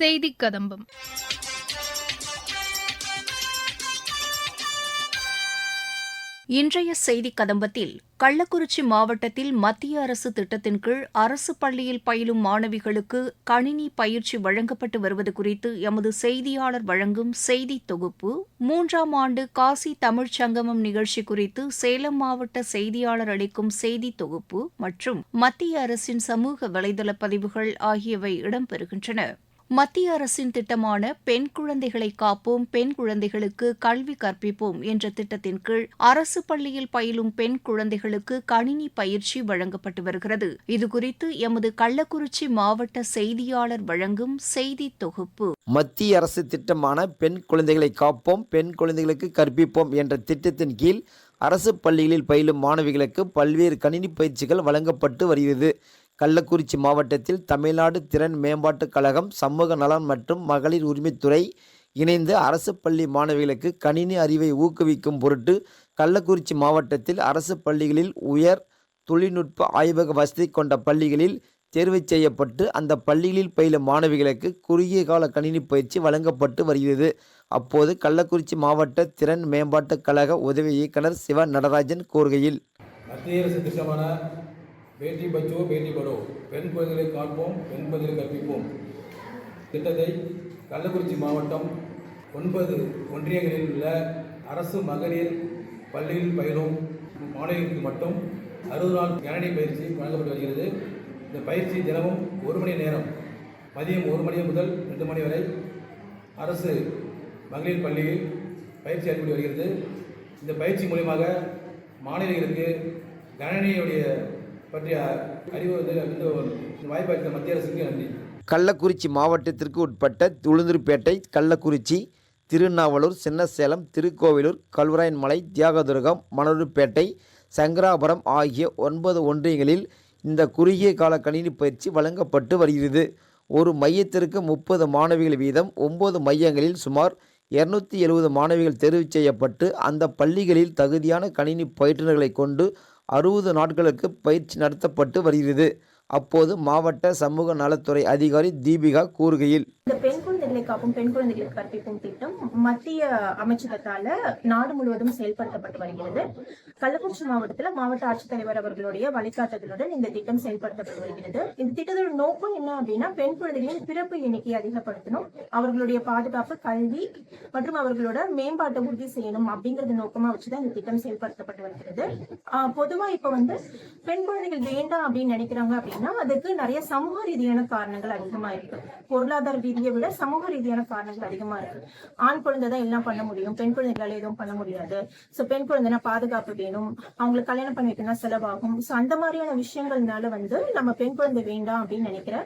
செய்தி கதம்பம். இன்றைய செய்தி கதம்பத்தில் கள்ளக்குறிச்சி மாவட்டத்தில் மத்திய அரசு திட்டத்தின் கீழ் அரசு பள்ளியில் பயிலும் மாணவிகளுக்கு கணினி பயிற்சி வழங்கப்பட்டு வருவது குறித்து எமது செய்தியாளர் வழங்கும் செய்தி தொகுப்பு மூன்றாம் ஆண்டு காசி தமிழ்ச் சங்கமம் நிகழ்ச்சி குறித்து சேலம் மாவட்ட செய்தியாளர் அளிக்கும் செய்தி தொகுப்பு மற்றும் மத்திய அரசின் சமூக வலைதள பதிவுகள் ஆகியவை இடம்பெறுகின்றன. மத்திய அரசின் திட்டமான பெண் குழந்தைகளை காப்போம் பெண் குழந்தைகளுக்கு கல்வி கற்பிப்போம் என்ற திட்டத்தின் கீழ் அரசு பள்ளியில் பயிலும் பெண் குழந்தைகளுக்கு கணினி பயிற்சி வழங்கப்பட்டு வருகிறது. இதுகுறித்து எமது கள்ளக்குறிச்சி மாவட்ட செய்தியாளர் வழங்கும் செய்தி தொகுப்பு. மத்திய அரசு திட்டமான பெண் குழந்தைகளை காப்போம் பெண் குழந்தைகளுக்கு கற்பிப்போம் என்ற திட்டத்தின் கீழ் அரசு பள்ளிகளில் பயிலும் மாணவிகளுக்கு பல்வேறு கணினி பயிற்சிகள் வழங்கப்பட்டு வருகிறது. கள்ளக்குறிச்சி மாவட்டத்தில் தமிழ்நாடு திறன் மேம்பாட்டுக் கழகம் சமூக நலன் மற்றும் மகளிர் உரிமைத்துறை இணைந்து அரசு பள்ளி மாணவிகளுக்கு கணினி அறிவை ஊக்குவிக்கும் பொருட்டு கள்ளக்குறிச்சி மாவட்டத்தில் அரசு பள்ளிகளில் உயர் தொழில்நுட்ப ஆய்வக வசதி கொண்ட பள்ளிகளில் தேர்வு செய்யப்பட்டு அந்த பள்ளிகளில் பயிலும் மாணவிகளுக்கு குறுகிய கால கணினி பயிற்சி வழங்கப்பட்டு வருகிறது. அப்போது கள்ளக்குறிச்சி மாவட்ட திறன் மேம்பாட்டுக் கழக உதவி இயக்குனர் சிவ நடராஜன் கூறுகையில் மத்திய அரசு திட்டமான பேட்டி பச்சோ பேட்டி படோ. பெண் குழந்தைகளை காப்போம் பெண் குழந்தைகளை கற்பிப்போம். திட்டத்தை கள்ளக்குறிச்சி மாவட்டம் ஒன்பது ஒன்றியங்களில் உள்ள அரசு மகளிர் பள்ளியில் பயிலும் மாணவிகளுக்கு மட்டும் அறுபது நாள் கணனி பயிற்சி வழங்கப்பட்டு வருகிறது. இந்த பயிற்சி தினமும் ஒரு மணி நேரம் மதியம் ஒரு மணி முதல் ரெண்டு மணி வரை அரசு மகளிர் பள்ளியில் பயிற்சி அளிக்கப்பட்டு வருகிறது. இந்த பயிற்சி மூலியமாக மாணவிகளுக்கு கணனியுடைய பற்றிய அறிவுறுத்தல் வந்து வாய்ப்பு அளித்த மத்திய அரசுக்கு நன்றி. கள்ளக்குறிச்சி மாவட்டத்திற்கு உட்பட்ட உளுந்தூர்பேட்டை கள்ளக்குறிச்சி திருநாவலூர் சின்னசேலம் திருக்கோவிலூர் கல்வராயன்மலை தியாகதுர்கம் மணலூர்பேட்டை சங்கராபுரம் ஆகிய ஒன்பது ஒன்றியங்களில் இந்த குறுகிய கால கணினி பயிற்சி வழங்கப்பட்டு வருகிறது. ஒரு மையத்திற்கு முப்பது மாணவிகள் வீதம் ஒன்பது மையங்களில் சுமார் இருநூத்தி எழுபது மாணவிகள் தெரிவு செய்யப்பட்டு அந்த பள்ளிகளில் தகுதியான கணினி பயிற்றுனர்களை கொண்டு அறுபது நாட்களுக்கு பயிற்சி நடத்தப்பட்டு வருகிறது. அப்போது மாவட்ட சமூக நலத்துறை அதிகாரி தீபிகா கூறுகையில் இந்த பெண் குழந்தைகளை பெண் குழந்தைகளுக்கு கற்பிக்கும் திட்டம் மத்திய அமைச்சகத்தால நாடு முழுவதும் செயல்படுத்தப்பட்டு வருகிறது. கள்ளக்குறிச்சி மாவட்டத்தில் மாவட்ட ஆட்சித்தலைவர் அவர்களுடைய வழிகாட்டுதலுடன் இந்த திட்டம் செயல்படுத்தப்பட்டு வருகிறது. இந்த திட்டத்தோட நோக்கம் என்ன அப்படின்னா பெண் குழந்தைகளின் பிறப்பு எண்ணிக்கையை அதிகப்படுத்தணும் அவர்களுடைய பாதுகாப்பு கல்வி மற்றும் அவர்களோட மேம்பாட்டை உறுதி செய்யணும் அப்படிங்கறது நோக்கமா வச்சுதான் இந்த திட்டம் செயல்படுத்தப்பட்டு வருகிறது. பொதுவா இப்ப வந்து பெண் குழந்தைகள் வேண்டாம் அப்படின்னு நினைக்கிறாங்க அப்படின்னா அதுக்கு நிறைய சமூக ரீதியான காரணங்கள் அதிகமா இருக்கு. பொருளாதார ரீதியை விட சமூக ரீதியான காரணங்கள் அதிகமா இருக்கு. ஆண் குழந்தை தான் எல்லாம் பண்ண முடியும். பெண் குழந்தைகளால எதுவும் பண்ண முடியாது. சோ பெண் குழந்தைனா பாதுகாப்பு வேணும். அவங்களுக்கு கல்யாணம் பண்ணி வைக்கணும்னா செலவாகும். சோ அந்த மாதிரியான விஷயங்கள்னால வந்து நம்ம பெண் குழந்தை வேண்டாம் அப்படின்னு நினைக்கிற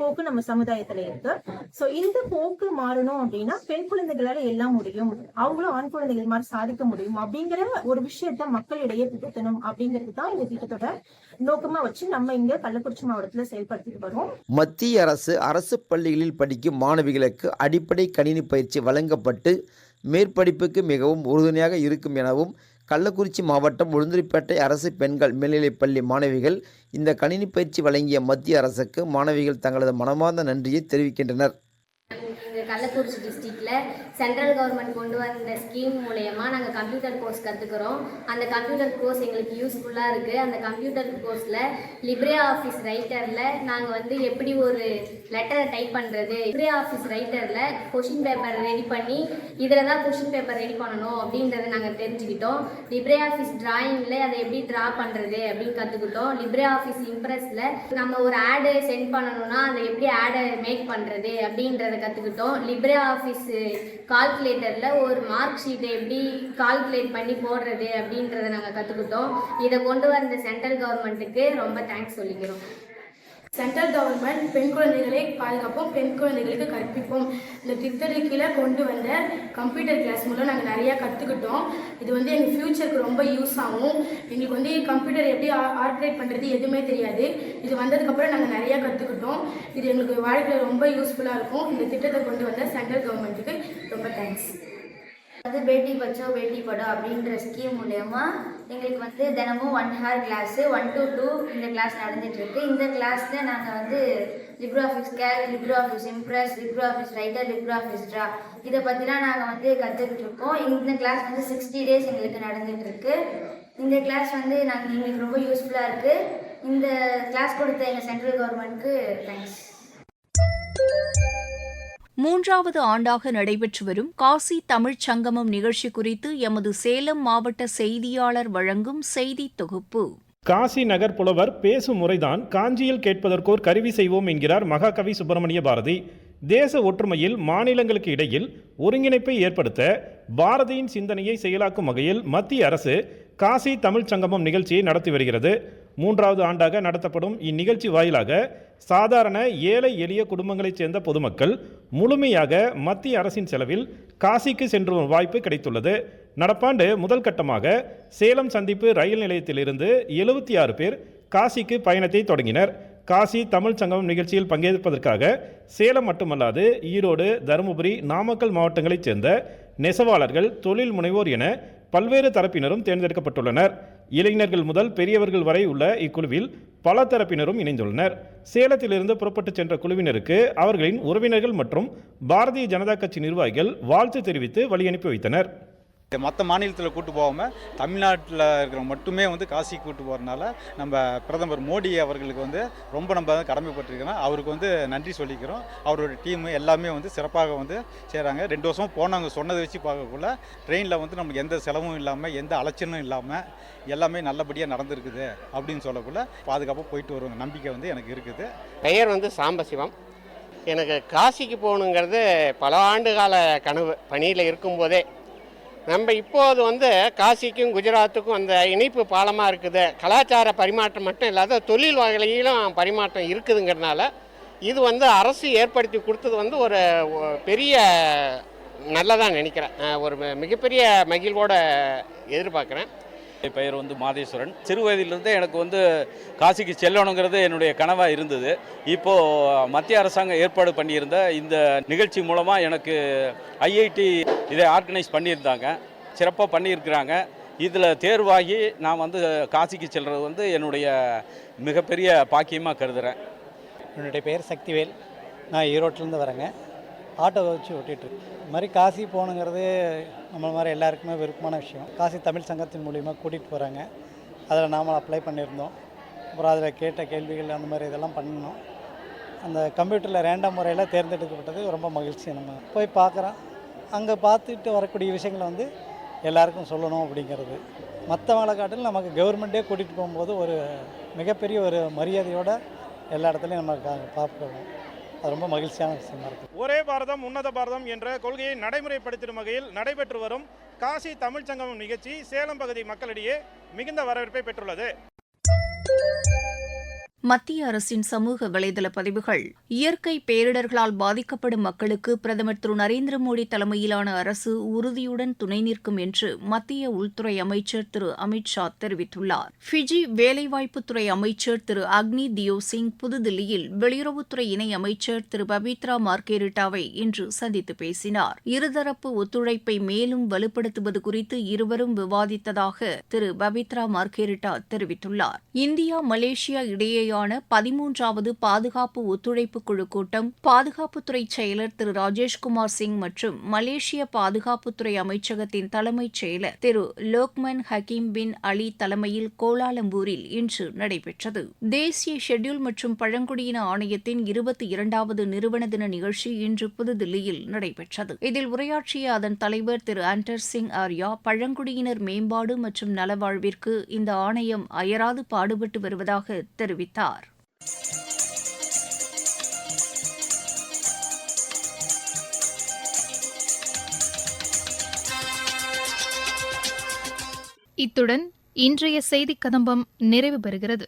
போக்கு நம்ம சமுதாயத்துல இருக்கு. சோ இந்த போக்கு மாறணும் அப்படின்னா பெண் குழந்தைகளால எல்லாம் முடியும். அவங்களும் ஆண் குழந்தைகள் மாதிரி சாதிக்க முடியும். அப்படிங்கிற ஒரு விஷயத்த மக்களிடையே புகுத்தணும் அப்படிங்கிறது தான் இந்த திட்டத்தோட நோக்கமா வச்சு நம்ம இங்க கள்ளக்குறிச்சி மாவட்டத்துல செயல்படுத்திட்டு வரோம். மத்திய அரசு அரசு பள்ளிகளில் படிக்கும் மாணவிகளுக்கு அடிப்படை கணினி பயிற்சி வழங்கப்பட்டு மேற்படிப்புக்கு மிகவும் உறுதுணையாக இருக்கும் எனவும் கள்ளக்குறிச்சி மாவட்டம் உளுந்தூர்பேட்டை அரசு பெண்கள் மேல்நிலைப்பள்ளி மாணவிகள் இந்த கணினி பயிற்சி வழங்கிய மத்திய அரசுக்கு மாணவிகள் தங்களது மனமார்ந்த நன்றியை தெரிவிக்கின்றனர். எங்கள் கள்ளக்குறிச்சி டிஸ்ட்ரிக்டில் சென்ட்ரல் கவர்மெண்ட் கொண்டு வந்த ஸ்கீம் மூலயமா நாங்கள் கம்ப்யூட்டர் கோர்ஸ் கற்றுக்குறோம் அந்த கம்ப்யூட்டர் கோர்ஸ் எங்களுக்கு யூஸ்ஃபுல்லாக இருக்குது அந்த கம்ப்யூட்டர் கோர்ஸில் லிப்ரே ஆஃபீஸ் ரைட்டரில் நாங்கள் வந்து எப்படி ஒரு லெட்டரை டைப் பண்ணுறது லிப்ரே ஆஃபீஸ் ரைட்டரில் கொஷின் பேப்பர் ரெடி பண்ணி இதில் தான் கொஷின் பேப்பர் ரெடி பண்ணணும் அப்படின்றத நாங்கள் தெரிஞ்சுக்கிட்டோம். லிப்ரே ஆஃபீஸ் டிராயிங்கில் அதை எப்படி ட்ரா பண்ணுறது அப்படின்னு கற்றுக்கிட்டோம் லிப்ரே ஆஃபீஸ் இம்ப்ரெஸில் நம்ம ஒரு ஆடு சென்ட் பண்ணணும்னா அதை எப்படி ஆடை மேக் பண்ணுறது அப்படின்றத கற்றுக்கிட்டோம் லிப்ரே ஆஃபீஸு கால்குலேட்டரில் ஒரு மார்க் ஷீட்டை எப்படி கால்குலேட் பண்ணி போடுறது அப்படின்றத நாங்கள் கற்றுக்கிட்டோம் இதை கொண்டு வந்த சென்ட்ரல் கவர்மெண்ட்டுக்கு ரொம்ப தேங்க்ஸ் சொல்லிக்கிறோம். சென்ட்ரல் கவர்மெண்ட் பெண் குழந்தைகளை பாதுகாப்போம் பெண் குழந்தைகளுக்கு கற்பிப்போம். இந்த திட்டத்துக்கு கீழே கொண்டு வந்த கம்ப்யூட்டர் கிளாஸ் மூலம் நாங்கள் நிறையா கற்றுக்கிட்டோம் இது வந்து எங்கள் ஃப்யூச்சருக்கு ரொம்ப யூஸ் ஆகும். எங்களுக்கு வந்து கம்ப்யூட்டர் எப்படி ஆப்ரேட் பண்ணுறது எதுவுமே தெரியாது. இது வந்ததுக்கப்புறம் நாங்கள் நிறையா கற்றுக்கிட்டோம் இது எங்களுக்கு வாழ்க்கையில் ரொம்ப யூஸ்ஃபுல்லாக இருக்கும். இந்த திட்டத்தை கொண்டு வந்த சென்ட்ரல் கவர்மெண்ட்டுக்கு ரொம்ப தேங்க்ஸ் அது பேட்டி பச்சோ பேட்டி படோ அப்படின்ற ஸ்கீம் மூலயமா எங்களுக்கு வந்து தினமும் one hour class one to two இந்த கிளாஸ் நடந்துட்டு இருக்கு இந்த கிளாஸில் நாங்கள் வந்து LibreOffice Calc LibreOffice Impress LibreOffice Writer LibreOffice Draw இதை பற்றிலாம் நாங்கள் வந்து கற்றுக்கிட்டு இருக்கோம் இந்த கிளாஸ் வந்து சிக்ஸ்டி டேஸ் எங்களுக்கு நடந்துட்டு இருக்கு இந்த கிளாஸ் வந்து நாங்கள் எங்களுக்கு ரொம்ப யூஸ்ஃபுல்லாக இருக்குது இந்த கிளாஸ் கொடுத்த எங்கள் சென்ட்ரல் கவர்மெண்ட்க்கு தேங்க்ஸ் மூன்றாவது ஆண்டாக நடைபெற்று வரும் காசி தமிழ்ச் சங்கமம் நிகழ்ச்சி குறித்து எமது சேலம் மாவட்ட செய்தியாளர் வழங்கும் செய்தி தொகுப்பு. காசி நகர் புலவர் பேசும் முறைதான் காஞ்சியில் கேட்பதற்கோர் கருவி செய்வோம் என்கிறார் மகாகவி சுப்பிரமணிய பாரதி. தேச ஒற்றுமையில் மாநிலங்களுக்கு இடையில் ஒருங்கிணைப்பை ஏற்படுத்த பாரதியின் சிந்தனையை செயலாக்கும் வகையில் மத்திய அரசு காசி தமிழ்ச் சங்கமம் நிகழ்ச்சியை நடத்தி வருகிறது. மூன்றாவது ஆண்டாக நடத்தப்படும் இந்நிகழ்ச்சி வாயிலாக சாதாரண ஏழை எளிய குடும்பங்களைச் சேர்ந்த பொதுமக்கள் முழுமையாக மத்திய அரசின் செலவில் காசிக்கு சென்று வரும் வாய்ப்பு கிடைத்துள்ளது. நடப்பாண்டு முதல் கட்டமாக சேலம் சந்திப்பு ரயில் நிலையத்திலிருந்து எழுபத்தி ஆறு பேர் காசிக்கு பயணத்தை தொடங்கினர். காசி தமிழ் சங்கம் நிகழ்ச்சியில் பங்கேற்பதற்காக சேலம் மட்டுமல்லாது ஈரோடு தருமபுரி நாமக்கல் மாவட்டங்களைச் சேர்ந்த நெசவாளர்கள் தொழில் முனைவோர் என பல்வேறு தரப்பினரும் தேர்ந்தெடுக்கப்பட்டுள்ளனர். இளைஞர்கள் முதல் பெரியவர்கள் வரை உள்ள இக்குழுவில் பல தரப்பினரும் இணைந்துள்ளனர். சேலத்திலிருந்து புறப்பட்டு சென்ற குழுவினருக்கு அவர்களின் உறவினர்கள் மற்றும் பாரதிய ஜனதா கட்சி நிர்வாகிகள் வாழ்த்து தெரிவித்து வழியனுப்பி வைத்தனர். மற்ற மாநிலத்தில் கூட்டு போகாமல் தமிழ்நாட்டில் இருக்கிற மட்டுமே வந்து காசி கூட்டு போகிறனால நம்ம பிரதமர் மோடி அவர்களுக்கு வந்து ரொம்ப நம்ம கடமைப்பட்டிருக்கிறோம். அவருக்கு வந்து நன்றி சொல்லிக்கிறோம். அவரோட டீம் எல்லாமே வந்து சிறப்பாக வந்து செய்கிறாங்க ரெண்டு வருஷம் போனவங்க சொன்னதை வச்சு பார்க்கக்குள்ள ட்ரெயினில் வந்து நமக்கு எந்த செலவும் இல்லாமல் எந்த அலைச்சலும் இல்லாமல் எல்லாமே நல்லபடியாக நடந்திருக்குது அப்படின்னு சொல்லக்குள்ள பாதுகாப்பாக போயிட்டு வருவாங்க நம்பிக்கை வந்து எனக்கு இருக்குது. பெயர் வந்து சாம்பசிவம். எனக்கு காசிக்கு போகணுங்கிறது பல ஆண்டு கால கனவு. பணியில் இருக்கும்போதே நம்ம இப்போது வந்து காசிக்கும் குஜராத்துக்கும் அந்த இணைப்பு பாலமாக இருக்குது. கலாச்சார பரிமாற்றம் மட்டும் இல்லாத தொழில் வகையிலும் பரிமாற்றம் இருக்குதுங்கிறதுனால இது வந்து அரசு ஏற்படுத்தி கொடுத்தது வந்து ஒரு பெரிய நல்லதாக நினைக்கிறேன். ஒரு மிகப்பெரிய மகிழ்வோட எதிர்பார்க்குறேன். என் பெயர் வந்து மாதேஸ்வரன். சிறு வயதிலிருந்தே எனக்கு வந்து காசிக்கு செல்லணுங்கிறது என்னுடைய கனவாக இருந்தது. இப்போது மத்திய அரசாங்கம் ஏற்பாடு பண்ணியிருந்த இந்த நிகழ்ச்சி மூலமாக எனக்கு ஐஐடி இதை ஆர்கனைஸ் பண்ணியிருந்தாங்க. சிறப்பாக பண்ணியிருக்கிறாங்க. இதில் தேர்வாகி நான் வந்து காசிக்கு செல்வது வந்து என்னுடைய மிகப்பெரிய பாக்கியமாக கருதுகிறேன் என்னுடைய பெயர் சக்திவேல். நான் ஈரோட்டிலேருந்து வரேங்க. ஆட்டோவை வச்சு ஓட்டிகிட்ருக்கு இது மாதிரி காசி போகணுங்கிறது நம்மள மாதிரி எல்லாருக்குமே விருப்பமான விஷயம். காசி தமிழ் சங்கத்தின் மூலிமா கூட்டிகிட்டு போகிறாங்க அதில் நாம அப்ளை பண்ணியிருந்தோம். அப்புறம் அதில் கேட்ட கேள்விகள் அந்த மாதிரி இதெல்லாம் பண்ணணும். அந்த கம்ப்யூட்டரில் ரேண்டம் முறையில் தேர்ந்தெடுக்கப்பட்டது ரொம்ப மகிழ்ச்சி நம்ம. போய் பார்க்குறோம். அங்கே பார்த்துட்டு வரக்கூடிய விஷயங்களை வந்து எல்லாருக்கும் சொல்லணும் அப்படிங்கிறது. மற்றவங்களை காட்டிலும் நமக்கு கவர்மெண்ட்டே கூட்டிகிட்டு போகும்போது ஒரு மிகப்பெரிய ஒரு மரியாதையோடு எல்லா இடத்துலையும் நம்ம கா- பார்ப்போம் அது ரொம்ப மகிழ்ச்சியான விஷயமா இருக்குது ஒரே பாரதம் உன்னத பாரதம் என்ற கொள்கையை நடைமுறைப்படுத்தும் வகையில் நடைபெற்று வரும் காசி தமிழ்ச்சங்கம் நிகழ்ச்சி சேலம் பகுதி மக்களிடையே மிகுந்த வரவேற்பை பெற்றுள்ளது. மத்திய அரசின் சமூக வலைதள பதிவுகள். இயற்கை பேரிடர்களால் பாதிக்கப்படும் மக்களுக்கு பிரதமர் திரு நரேந்திர மோடி தலைமையிலான அரசு உறுதியுடன் துணை நிற்கும் என்று மத்திய உள்துறை அமைச்சர் திரு அமித் ஷா தெரிவித்துள்ளார். ஃபிஜி வேலைவாய்ப்புத்துறை அமைச்சர் திரு அக்னி தியோ சிங் புதுதில்லியில் வெளியுறவுத்துறை இணை அமைச்சர் திரு பபித்ரா மார்கெரிட்டாவை இன்று சந்தித்து பேசினார். இருதரப்பு ஒத்துழைப்பை மேலும் வலுப்படுத்துவது குறித்து இருவரும் விவாதித்ததாக திரு பபித்ரா மார்கெரிட்டா தெரிவித்துள்ளார். இந்தியா மலேசியா இடையே இடையேயான பதிமூன்றாவது பாதுகாப்பு ஒத்துழைப்பு குழு கூட்டம் பாதுகாப்புத்துறை செயலர் திரு ராஜேஷ்குமார் சிங் மற்றும் மலேசிய பாதுகாப்புத்துறை அமைச்சகத்தின் தலைமைச் செயலர் திரு லோக்மன் ஹக்கீம் பின் அலி தலைமையில் கோலாலம்பூரில் இன்று நடைபெற்றது. தேசிய ஷெட்யூல் மற்றும் பழங்குடியின ஆணையத்தின் இருபத்தி இரண்டாவது நிறுவன தின நிகழ்ச்சி இன்று புதுதில்லியில் நடைபெற்றது. இதில் உரையாற்றிய அதன் தலைவர் திரு ஆண்டர் சிங் ஆர்யா பழங்குடியினர் மேம்பாடு மற்றும் நலவாழ்விற்கு இந்த ஆணையம் அயராது பாடுபட்டு வருவதாக தெரிவித்தார். இத்துடன் இன்றைய செய்திக் கதம்பம் நிறைவு பெறுகிறது.